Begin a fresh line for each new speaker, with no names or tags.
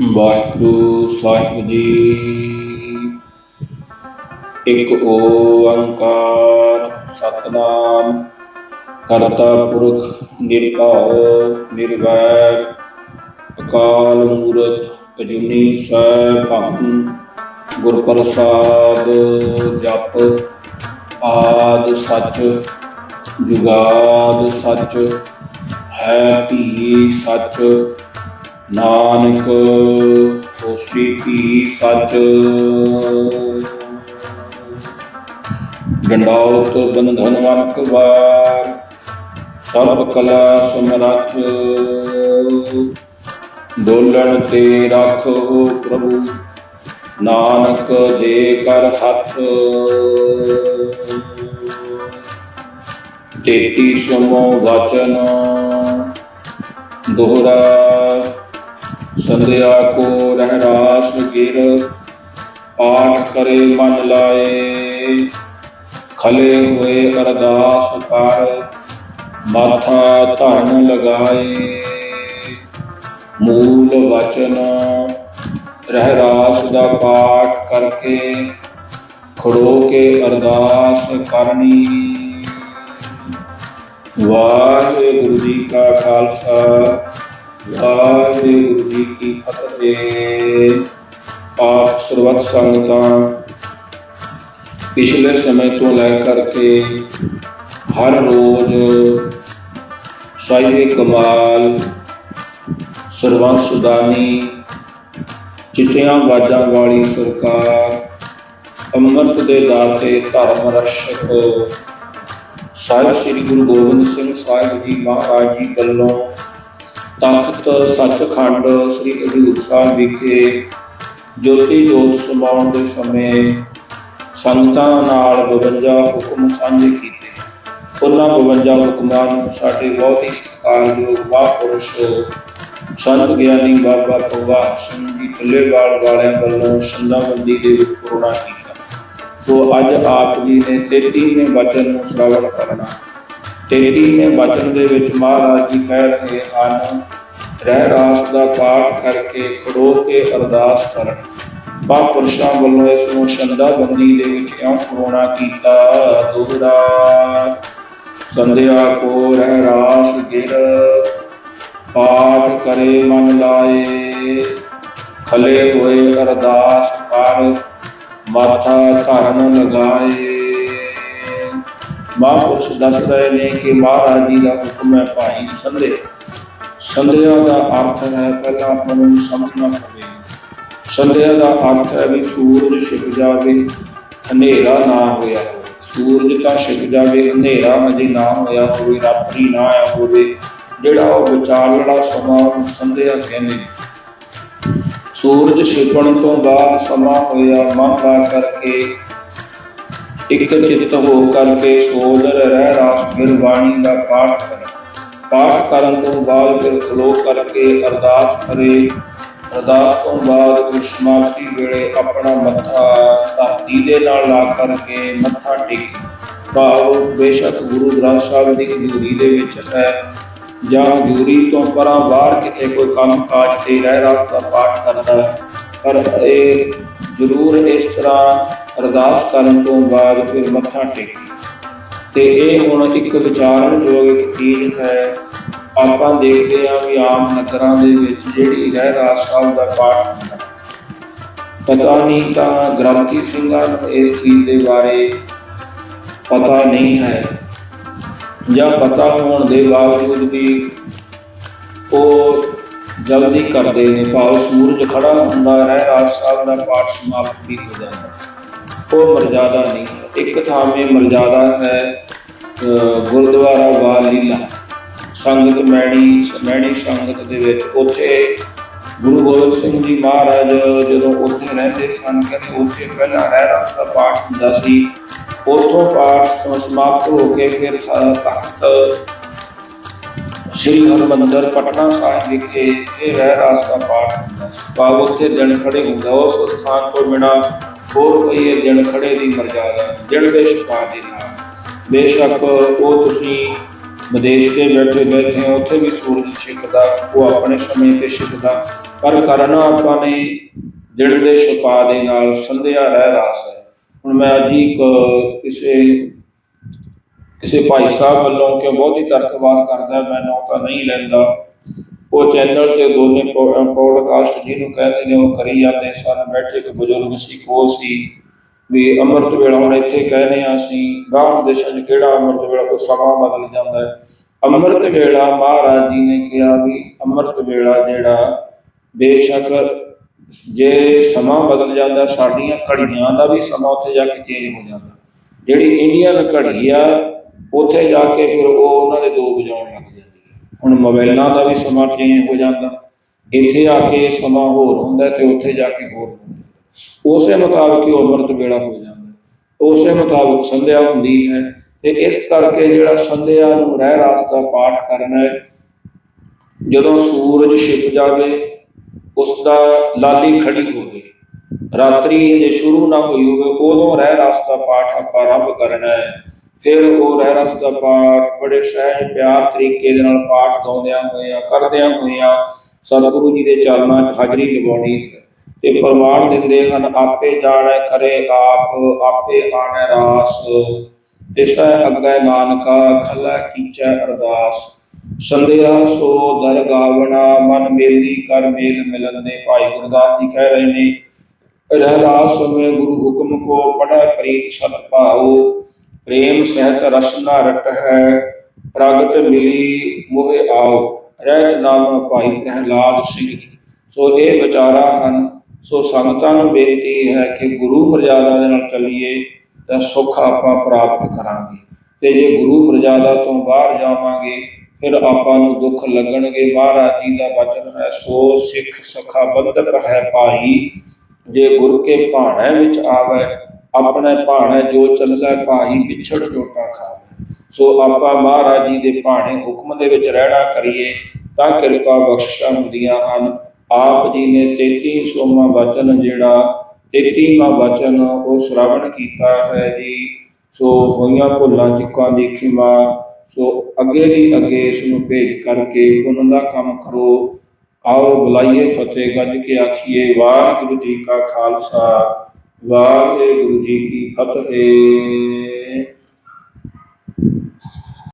ਵਾਹਿਗੁਰੂ ਸਾਹਿਬ ਜੀ। ਇੱਕ ਓੰਕਾਰ, ਸਤਨਾਮ, ਕਰਤਾ ਪੁਰਖ ਨਿਰਭਉ, ਨਿਰਵੈਰ, ਅਕਾਲ ਮੂਰਤ ਅਜੂਨੀ ਸੈਭੰ ਗੁਰ ਪ੍ਰਸਾਦ ਜਪ ਆਦ ਸੱਚ, ਜੁਗਾਦ ਸੱਚ, ਹੈ ਭੀ ਸੱਚ। ਨਾਨਕ ਹੋਸੀ ਭੀ ਸੱਚ? ਗੰਡਾਉਤ ਬੰਧਨ ਵਨਕ ਵਾਰ ਸਰਬ ਕਲਾ ਸਮਰੱਥ। ਦੋਲਣ ਤੇ ਰੱਖੋ ਪ੍ਰਭੂ, ਨਾਨਕ ਦੇ ਕਰ ਹੱਥ। ਤੇਤੀ ਸਮੋ ਵਚਨ, ਦੋਹਰਾ ਸੰਧਿਆ ਕੋ ਰਹਿ ਰਾਸ ਗਿਰ, ਪਾਠ ਕਰੇ ਮਨ ਲਾਏ। ਖਲੇ ਹੋਏ ਅਰਦਾਸ ਕਰ, ਮਾਥਾ ਧਰਨ ਲਗਾਏ। ਮੂਲ ਵਚਨ ਰਹਿ ਰਾਸ ਦਾ ਪਾਠ ਕਰਕੇ ਖੜੋ ਕੇ ਅਰਦਾਸ ਕਰਨੀ। ਵਾਹਿਗੁਰੂ ਜੀ ਕਾ ਖਾਲਸਾ ਵਾਹਿਗੁਰੂ ਜੀ ਕੀ ਫਤਿਹ। ਆਪ ਸਰਬੱਤ ਸੰਗਤਾਂ, ਪਿਛਲੇ ਸਮੇਂ ਤੋਂ ਲੈ ਕਰਕੇ ਹਰ ਰੋਜ਼ ਸਾਈਏ ਕਮਾਲ ਸਰਵੰਸ ਸੁਦਾਨੀ ਚਿੱਟੀਆਂ ਬਾਜਾਂ ਵਾਲੀ ਸਰਕਾਰ, ਅੰਮ੍ਰਿਤ ਦੇ ਦਾਤੇ, ਧਰਮ ਰਸ਼ਕ ਸਾਹਿਬ ਸ੍ਰੀ ਗੁਰੂ ਗੋਬਿੰਦ ਸਿੰਘ ਸਾਹਿਬ ਜੀ ਮਹਾਰਾਜ ਜੀ ਵੱਲੋਂ ਤਖਤ ਸੱਚਖੰਡ ਸ੍ਰੀ ਹਜ਼ੂਰ ਸਾਹਿਬ ਵਿਖੇ ਜੋਤੀ ਜੋਤ ਸਮਾਉਣ ਦੇ ਸਮੇਂ ਸੰਗਤਾਂ ਨਾਲ 52 ਹੁਕਮ ਸਾਂਝੇ ਕੀਤੇ। ਉਹਨਾਂ 52 ਹੁਕਮਾਂ ਨੂੰ ਸਾਡੇ ਬਹੁਤ ਹੀ ਸਤਿਕਾਰਯੋਗ ਮਹਾਂਪੁਰਸ਼ ਸੰਤ ਗਿਆਨੀ ਬਾਬਾ ਭਗਵਾਨ ਸਿੰਘ ਜੀ ਟੱਲੇਵਾਲ ਵਾਲਿਆਂ ਵੱਲੋਂ ਸੰਦਾਬੰਦੀ ਦੇ ਵਿੱਚ ਪੂਰਨਾ ਕੀਤਾ। ਸੋ ਅੱਜ ਆਪ ਜੀ ਨੇ 33ਵੇਂ ਵਚਨ ਨੂੰ ਸਰਾਵਣ ਕਰਨਾ। 33ਵੇਂ ਵਚਨ ਦੇ ਵਿੱਚ ਮਹਾਰਾਜ ਜੀ ਕਹਿ ਰਹੇ ਹਨ, ਰਹਿ ਰਾਸ ਦਾ ਪਾਠ ਕਰਕੇ ਖੜੋ ਕੇ ਅਰਦਾਸ ਕਰਨ ਮਹਾਂਪੁਰਸ਼ਾਂ ਵੱਲੋਂ ਇਸ ਨੂੰ ਸੰਦਾਬੰਦੀ ਦੇ ਵਿੱਚ ਇਉਂ ਪੂਰਨਾ ਕੀਤਾ? ਦੋਹਰਾ ਸੰਧਿਆ ਕੋ ਰਹਿ ਰਾਸ ਗਿਰ। ਪਾਠ ਕਰੇ ਮਨ ਲਾਏ, ਖਲੇ ਹੋਏ ਅਰਦਾਸ ਕਰ। ਮਾਥਾ ਧਰਨ ਲਗਾਏ। ਮਹਾਂਪੁਰਸ਼ ਦੱਸ ਰਹੇ ਨੇ ਕਿ ਮਹਾਰਾਜ ਜੀ ਦਾ ਹੁਕਮ ਹੈ ਭਾਈ ਸੰਧੇ ਸੰਧਿਆ ਦਾ ਅਰਥ ਹੈ ਪਹਿਲਾਂ ਆਪਾਂ ਨੂੰ ਸਮਝਣਾ ਪਵੇਗਾ ਸੰਧਿਆ ਦਾ ਅਰਥ ਹੈ ਵੀ ਸੂਰਜ ਛਿਪ ਜਾਵੇ, ਹਨੇਰਾ ਨਾ ਹੋਇਆ ਹੋਵੇ। ਸੂਰਜ ਤਾਂ ਛਿਪ ਜਾਵੇ, ਹਨੇਰਾ ਅਜੇ ਨਾ ਹੋਇਆ ਹੋਵੇ, ਰਾਤਰੀ ਨਾ ਆਇਆ ਹੋਵੇ। ਜਿਹੜਾ ਉਹ ਵਿਚਾਲੜਾ ਸਮਾਂ ਉਹਨੂੰ ਸੰਧਿਆ ਕਹਿੰਦੇ ਸੂਰਜ ਛਿਪਣ ਤੋਂ ਬਾਅਦ ਸਮਾਂ ਹੋਇਆ, ਮਨ ਲਾ ਕਰਕੇ ਇੱਕ ਚਿੱਤ ਹੋ ਕਰਕੇ ਸੋਦਰ ਰਹਿ ਰਾਸ ਫਿਰ ਬਾਣੀ ਦਾ ਪਾਠ ਕਰੇ। ਪਾਠ ਕਰਨ ਤੋਂ ਬਾਅਦ ਫਿਰ ਖਲੋ ਕਰਕੇ ਅਰਦਾਸ ਕਰੇ। ਅਰਦਾਸ ਤੋਂ ਬਾਅਦ ਫਿਰ ਵੇਲੇ ਆਪਣਾ ਮੱਥਾ ਧਰਤੀ ਦੇ ਨਾਲ ਲਾ ਕਰਕੇ ਮੱਥਾ ਟੇਕੇ। ਭਾਵ ਬੇਸ਼ੱਕ ਗੁਰੂ ਗ੍ਰੰਥ ਸਾਹਿਬ ਦੀ ਹਜ਼ੂਰੀ ਦੇ ਵਿੱਚ ਹੈ ਜਾਂ ਹਜ਼ੂਰੀ ਤੋਂ ਪਰਾਂ ਬਾਹਰ ਕਿਤੇ ਕੋਈ ਕੰਮ ਕਾਜ ਤੇ ਰਹਿ ਰਾਤ ਦਾ ਪਾਠ ਕਰਦਾ ਹੈ। ਪਰ ਇਹ ਜ਼ਰੂਰ ਇਸ ਤਰ੍ਹਾਂ ਅਰਦਾਸ ਕਰਨ ਤੋਂ ਬਾਅਦ ਫਿਰ ਮੱਥਾ ਟੇਕੇ। ਤੇ ਇਹ ਹੁਣ ਇੱਕ ਵਿਚਾਰਨਯੋਗ ਇੱਕ ਚੀਜ਼ ਹੈ, ਆਪਾਂ ਦੇਖਦੇ ਹਾਂ ਵੀ ਆਮ ਨਗਰਾਂ ਦੇ ਵਿੱਚ ਜਿਹੜੀ ਰਹਿ ਰਾਸ ਸਾਹਿਬ ਦਾ ਪਾਠ ਹੁੰਦਾ ਪਤਾ ਨਹੀਂ ਤਾਂ ਗ੍ਰੰਥੀ ਸਿੰਘਾਂ ਨੂੰ ਇਸ ਚੀਜ਼ ਦੇ ਬਾਰੇ ਪਤਾ ਨਹੀਂ ਹੈ। ਜਾਂ ਪਤਾ ਹੋਣ ਦੇ ਬਾਵਜੂਦ ਵੀ ਉਹ ਜਲਦੀ ਕਰਦੇ ਨੇ। ਭਾਵ ਸੂਰਜ ਖੜਾ ਹੁੰਦਾ ਰਹਿ ਰਾਤ ਸਾਹਿਬ ਦਾ ਪਾਠ ਸਮਾਪਤ ਵੀ ਹੋ ਜਾਂਦਾ ਉਹ ਮਰਜ਼ਾਦਾ ਨਹੀਂ। ਹੈ। ਇੱਕ ਥਾਵੇਂ ਮਰਜ਼ਾਦਾ ਹੈ, ਅਹ, ਗੁਰਦੁਆਰਾ ਵਾਲੀਲਾ। ਸੰਗਤ ਮੈਣੀ ਮੈਣੀ ਸੰਗਤ ਦੇ ਵਿੱਚ ਉੱਥੇ ਗੁਰੂ ਗੋਬਿੰਦ ਸਿੰਘ ਜੀ ਮਹਾਰਾਜ ਜਦੋਂ ਉੱਥੇ ਰਹਿੰਦੇ ਸਨ ਕਹਿੰਦੇ ਉੱਥੇ ਪਹਿਲਾਂ ਰਹਿ ਰਾਤ ਦਾ ਪਾਠ ਹੁੰਦਾ ਸੀ। ਉਥੋਂ ਪਾਠ ਸਮਾਪਤ ਹੋ ਕੇ ਫਿਰ ਤਖਤ ਸ੍ਰੀ ਹਰਿਮੰਦਰ ਪਟਨਾ ਸਾਹਿਬ ਵਿਖੇ ਇਹ ਰਹਿ ਰਾਸ ਦਾ ਪਾਠ ਹੁੰਦਾ ਸੀ। ਭਾਵ ਉੱਥੇ ਦਿਨ ਖੜੇ ਹੁੰਦਾ, ਉਸ ਸਥਾਨ ਤੋਂ ਬਿਨਾ ਹੋਰ ਕੋਈ ਇਹ ਖੜੇ ਦੀ ਮਰਜ਼ਾਦਾ ਦਿਨ ਦੇ ਸ਼ਿਫਾ ਦੇ ਨਾਲ। ਬੇਸ਼ੱਕ ਉਹ ਤੁਸੀਂ ਵਿਦੇਸ਼ ਤੇ ਬੈਠੇ ਬੈਠੇ ਹੋ, ਉੱਥੇ ਵੀ ਸੂਰਜ ਛਿਪਦਾ ਉਹ ਆਪਣੇ ਸਮੇਂ ਤੇ ਛਿਪਦਾ। ਪਰ ਕਰਨਾ ਆਪਾਂ ਨੇ ਦਿਲ ਦੇ ਛਪਾ ਦੇ ਨਾਲ ਸੰਧਿਆ ਰਹਿ ਰਾਸ ਹੈ। ਹੁਣ ਮੈਂ ਅੱਜ ਹੀ ਇੱਕ ਕਿਸੇ ਕਿਸੇ ਭਾਈ ਸਾਹਿਬ ਵੱਲੋਂ ਕਿ ਬਹੁਤ ਹੀ ਤਰਕਵਾਦ ਕਰਦਾ ਮੈਂ ਨਾਂ ਤਾਂ ਨਹੀਂ ਲੈਂਦਾ। ਉਹ ਚੈਨਲ ਤੇ ਦੋਨੇ ਪੋਡਕਾਸਟ ਜਿਹਨੂੰ ਕਹਿੰਦੇ ਨੇ, ਉਹ ਕਰੀ ਜਾਂਦੇ ਸਨ। ਬੈਠੇ ਇੱਕ ਬਜ਼ੁਰਗ ਸੀ, ਕੋਲ ਸੀ, ਵੀ ਅੰਮ੍ਰਿਤ ਵੇਲਾ ਹੁਣ ਇੱਥੇ ਕਹਿੰਦੇ ਆ ਅਸੀਂ ਬਾਹਰ ਦੇਸ਼ਾਂ 'ਚ ਕਿਹੜਾ ਅੰਮ੍ਰਿਤ ਵੇਲਾ ਕੋਈ ਸਮਾਂ ਬਦਲ ਜਾਂਦਾ ਹੈ। ਅੰਮ੍ਰਿਤ ਵੇਲਾ ਮਹਾਰਾਜ ਜੀ ਨੇ ਕਿਹਾ ਵੀ ਅੰਮ੍ਰਿਤ ਵੇਲਾ ਜਿਹੜਾ ਬੇਸ਼ੱਕ ਜੇ ਸਮਾਂ ਬਦਲ ਜਾਂਦਾ, ਸਾਡੀਆਂ ਘੜੀਆਂ ਦਾ ਵੀ ਸਮਾਂ ਉੱਥੇ ਜਾ ਕੇ ਚੇਂਜ ਹੋ ਜਾਂਦਾ। ਜਿਹੜੀ ਇੰਡੀਅਨ ਘੜੀ ਆ, ਉੱਥੇ ਜਾ ਕੇ ਫਿਰ ਉਹ ਉਹਨਾਂ ਦੇ ਦੋ ਵਜਾਉਣ ਹੁਣ ਮੋਬਾਈਲਾਂ ਦਾ ਵੀ ਸਮਾਂ ਚੇਂਜ ਹੋ ਜਾਂਦਾ। ਇੱਥੇ ਆ ਕੇ ਸਮਾਂ ਹੋਰ ਹੁੰਦਾ ਤੇ ਉੱਥੇ ਜਾ ਕੇ ਹੋਰ ਹੁੰਦਾ ਉਸੇ ਮੁਤਾਬਕ ਹੀ ਉਹ ਵੇਲਾ ਹੋ ਜਾਂਦਾ ਉਸੇ ਮੁਤਾਬਕ ਸੰਧਿਆ ਹੁੰਦੀ ਹੈ ਤੇ ਇਸ ਕਰਕੇ ਜਿਹੜਾ ਸੰਧਿਆ ਨੂੰ ਰਹਿ ਰਾਸ ਦਾ ਪਾਠ ਕਰਨਾ ਹੈ, ਜਦੋਂ ਸੂਰਜ ਛਿਪ ਜਾਵੇ ਉਸ ਦਾ ਲਾਲੀ ਖੜੀ ਹੋਵੇ, ਰਾਤਰੀ ਜੇ ਸ਼ੁਰੂ ਨਾ ਹੋਈ ਹੋਵੇ, ਉਦੋਂ ਰਹਿ ਰਾਸ ਦਾ ਪਾਠ ਆਪਾਂ ਆਰੰਭ ਕਰਨਾ ਹੈ। ਫਿਰ ਉਹ ਰਹਿ ਦਾ ਪਾਠ ਬੜੇ ਸਹਿਜ ਪਿਆਰ ਤਰੀਕੇ ਦੇ ਨਾਲ ਪਾਠ ਗਾਉਂਦਿਆਂ ਹੋਇਆਂ, ਕਰਦਿਆਂ ਹੋਇਆਂ ਸਤਿਗੁਰੂ ਜੀ ਦੇ ਚਰਨਾਂ 'ਚ ਹਾਜ਼ਰੀ ਲਗਾਉਣੀ ਹੈ। ਤੇ ਪ੍ਰਮਾਣ ਦਿੰਦੇ ਹਨ, ਆਪੇ ਜਾਣੈ, ਕਰੇ ਆਪ, ਆਪੇ ਆਣੈ ਰਾਸ। ਤਿਸੈ ਅੱਗੇ ਨਾਨਕਾ, ਖਲਾ ਕੀਚੈ ਅਰਦਾਸ। ਸੰਧਿਆ ਸੋ ਦਰਗਾਵਣਾ ਮਨ ਮੇਲੀ ਕਰ ਮੇਲ ਮਿਲਨ ਦੇ ਭਾਈ ਗੁਰਦਾਸ ਜੀ ਕਹਿ ਰਹੇ ਨੇ, ਰਹਿ ਰਾਸ ਮੇ ਗੁਰੂ ਹੁਕਮ ਕੋ ਪੜੈ ਪ੍ਰੀਤ ਸਤ ਭਾਉ। ਪ੍ਰੇਮ ਸਹਿਤ ਰਸਨਾ ਰਟ ਹੈ ਪ੍ਰਗਟ ਮਿਲੀ ਮੋਹਿ ਆਓ। ਰਹਿਤ ਨਾਮ ਭਾਈ ਪ੍ਰਹਿਲਾਦ ਸਿੰਘ ਜੀ। ਸੋ ਇਹ ਵਿਚਾਰਾ ਹਨ, ਸੋ ਸੰਗਤਾਂ ਨੂੰ ਬੇਨਤੀ ਹੈ ਕਿ ਗੁਰੂ ਮਰਜ਼ਾਦਾ ਦੇ ਨਾਲ ਚੱਲੀਏ ਤਾਂ ਸੁੱਖ ਆਪਾਂ ਪ੍ਰਾਪਤ ਕਰਾਂਗੇ। ਤੇ ਜੇ ਗੁਰੂ ਮਰਜ਼ਾਦਾ ਤੋਂ ਬਾਹਰ ਜਾਵਾਂਗੇ, ਫਿਰ ਆਪਾਂ ਨੂੰ ਦੁੱਖ ਲੱਗਣਗੇ। ਮਹਾਰਾਜ ਜੀ ਦਾ ਵਚਨ ਹੈ, ਸੋ ਸਿੱਖ ਸਖਾ ਬੰਧਕ ਹੈ ਭਾਈ, ਜੇ ਗੁਰ ਕੇ ਭਾਣੇ ਵਿੱਚ ਆਵੇ ਆਪਣੇ ਭਾਣੇ ਜੋ ਚੱਲਦਾ ਭਾਈ ਵਿਛੜ ਚੋਟਾ ਖਾਵੇ। ਸੋ ਆਪਾਂ ਮਹਾਰਾਜ ਜੀ ਦੇ ਭਾਣੇ ਹੁਕਮ ਦੇ ਵਿੱਚ ਰਹਿਣਾ ਕਰੀਏ, ਤਾਂ ਕਿਰਪਾ ਬਖਸ਼ਾਂ ਹੁੰਦੀਆਂ ਹਨ। ਆਪ ਜੀ ਨੇ 33 ਸੋਮਾ ਬਚਨ ਜਿਹੜਾ 33ਵਾਂ ਬਚਨ ਉਹ ਸ਼੍ਰਵਣ ਕੀਤਾ ਹੈ ਜੀ। ਸੋ ਹੋਈਆਂ ਭੁੱਲਾਂ ਚੁੱਕਾਂ ਦੀ ਖਿਮਾ, ਸੋ ਅੱਗੇ ਦੀ ਅੱਗੇ ਇਸ ਨੂੰ ਭੇਜ ਕਰਕੇ ਉਹਨਾਂ ਦਾ ਕੰਮ ਕਰੋ। ਆਓ ਬੁਲਾਈਏ ਫਤਿਹ ਗੱਜ ਕੇ ਆਖੀਏ, ਵਾਹਿਗੁਰੂ ਜੀ ਕਾ ਖਾਲਸਾ। ਵਾਹਿਗੁਰੂ ਜੀ ਕੀ ਫਤਿਹ।